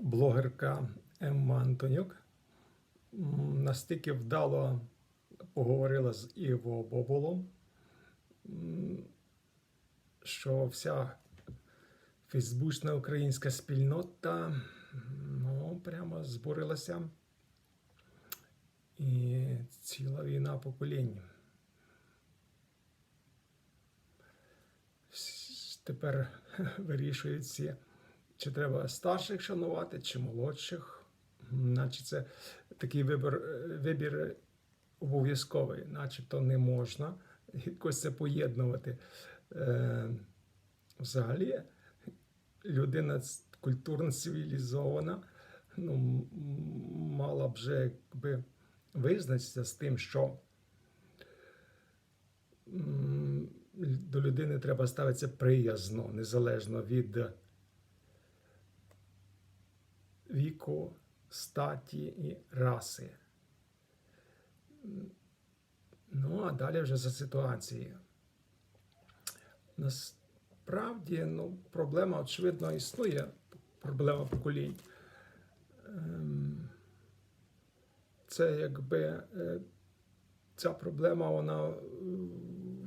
блогерка Емма Антонюк настільки вдало поговорила з Іво Боболом, що вся фейсбучна українська спільнота ну, прямо збурилася. І ціла війна поколінь. Тепер вирішується, чи треба старших шанувати, чи молодших. Наче це такий вибір, вибір обов'язковий, начебто не можна якось це поєднувати. Е, взагалі, людина культурно цивілізована, ну, мала б вже якби визначитися з тим, що до людини треба ставитися приязно, незалежно від віку, статі і раси. Ну, а далі вже за ситуацією. Насправді, ну, проблема, очевидно, існує. Проблема поколінь. Ем, Це якби е, ця проблема вона е,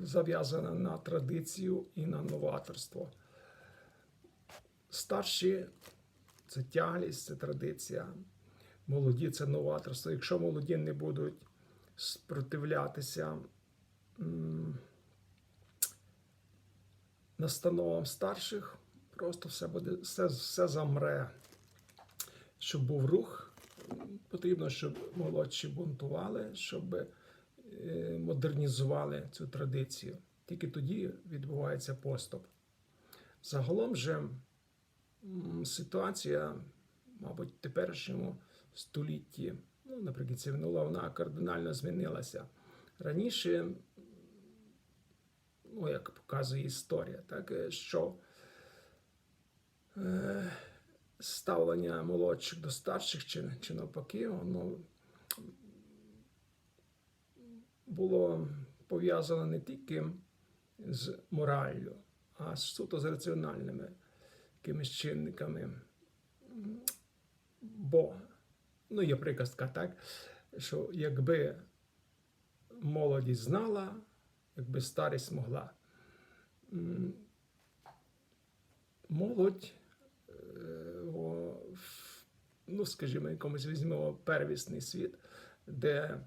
зав'язана на традицію і на новаторство. Старші це тяглість, це традиція. Молоді це новаторство. Якщо молоді не будуть спротивлятися настановам старших, просто все буде все, все замре. Щоб був рух, потрібно, щоб молодші бунтували, щоб е, модернізували цю традицію. Тільки тоді відбувається поступ. Загалом же ситуація, мабуть, в теперішньому столітті, ну, наприкінці минулого, вона кардинально змінилася. Раніше, ну, як показує історія, так, е, що е, ставлення молодших до старших чи, чи навпаки, воно було пов'язано не тільки з мораллю, а суто з раціональними якимись чинниками. Бо, ну, є приказка, так, що якби молодість знала, якби старість могла. Молодь, е, ну, скажімо, якомусь візьмемо первісний світ, де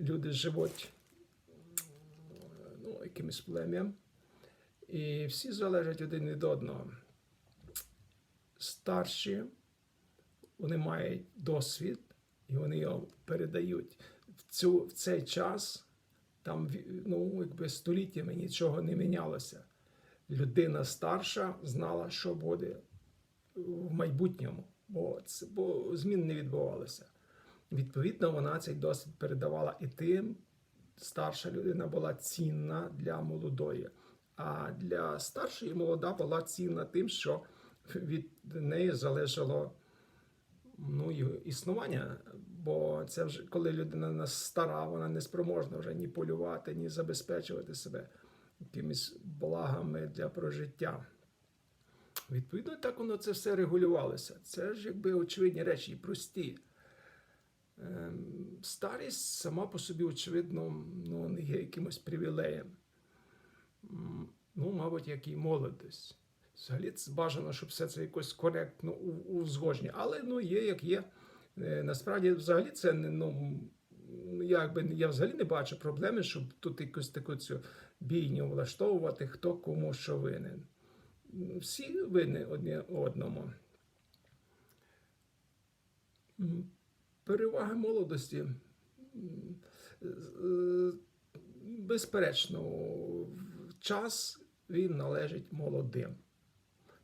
люди живуть ну, якимось плем'ям, і всі залежать один від одного. Старші, вони мають досвід, і вони його передають. В, цю, в цей час там ну, якби століттями нічого не мінялося. Людина старша знала, що буде в майбутньому, бо, це, бо змін не відбувалося. Відповідно, вона цей досвід передавала і тим. Старша людина була цінна для молодої, а для старшої молода була цінна тим, що від неї залежало ну, існування. Бо це вже коли людина стара, вона не спроможна вже ні полювати, ні забезпечувати себе якимись благами для прожиття. Відповідно, так воно це все регулювалося. Це ж якби очевидні речі і прості. Ем, Старість сама по собі, очевидно, ну, не є якимось привілеєм. Ну, мабуть, як і молодість. Взагалі бажано, щоб все це якось коректно у- узгодження. Але ну, є як є. Е, Насправді, взагалі, це ну. Якби, я взагалі не бачу проблеми, щоб тут якусь таку цю бійню влаштовувати, хто кому що винен. Всі винні одні одному. Переваги молодості. Безперечно, час він належить молодим.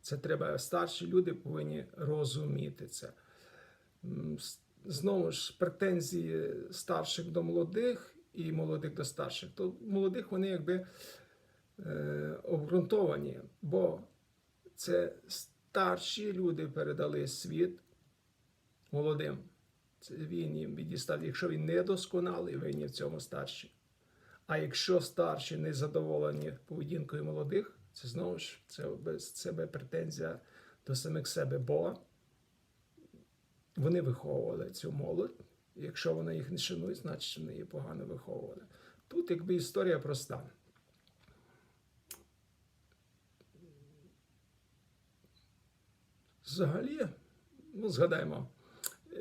Це треба, старші люди повинні розуміти це. Знову ж, претензії старших до молодих і молодих до старших. То молодих вони якби е, обґрунтовані, бо це старші люди передали світ молодим. Це він їм відістав. Якщо він недосконалий, винні в цьому старші. А якщо старші не задоволені поведінкою молодих, це знову ж це без себе претензія до самих себе. Бо вони виховували цю молодь. Якщо вони їх не шанують, значить вони її погано виховували. Тут якби історія проста. Взагалі, ну, згадаємо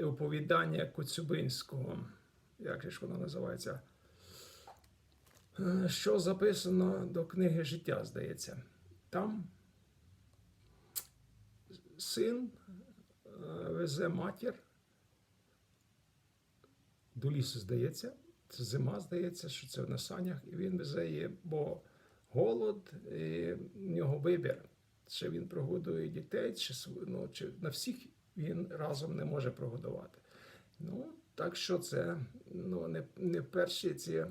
оповідання Коцюбинського, як ж воно називається? Е, Що записано до книги життя, здається. Там син е, везе матір до лісу, здається. Це зима, здається, що це на санях, і він везе її, бо голод, і в нього вибір. Чи він прогодує дітей, чи, ну, чи на всіх він разом не може прогодувати. Ну, так що це ну, не, не перші ці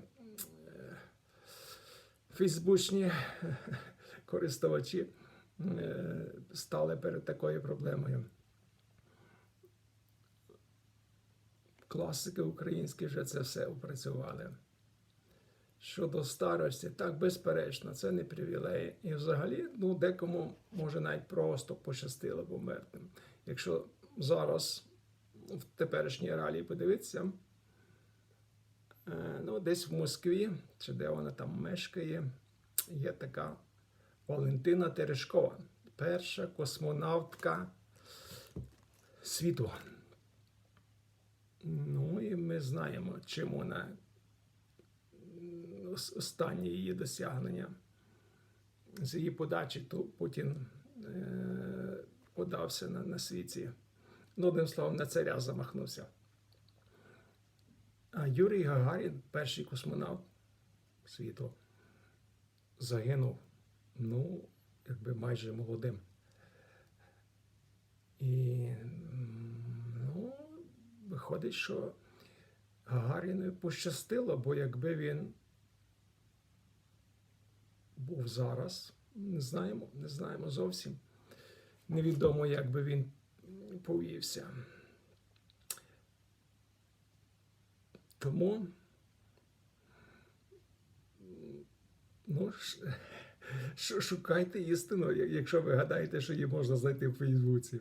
фейсбучні користувачі е, стали перед такою проблемою. Класики українські вже це все опрацювали. Щодо старості, так, безперечно, це не привілеї. І взагалі, ну, декому може навіть просто пощастило померти. Якщо зараз в теперішній реалії подивитися, ну, десь в Москві, чи де вона там мешкає, є така Валентина Терешкова, перша космонавтка світу. Ну і ми знаємо, чим вона останнє її досягнення. З її подачі то Путін е, подався на, на світі. Ну, одним словом, на царя замахнувся. А Юрій Гагарін, перший космонавт світу, загинув, ну, якби майже молодим. І ну, виходить, що Гагаріну пощастило, бо якби він був зараз, не знаємо, не знаємо зовсім. Невідомо, як би він повівся. Тому ну, шукайте істину, якщо ви гадаєте, що її можна знайти в Фейсбуці.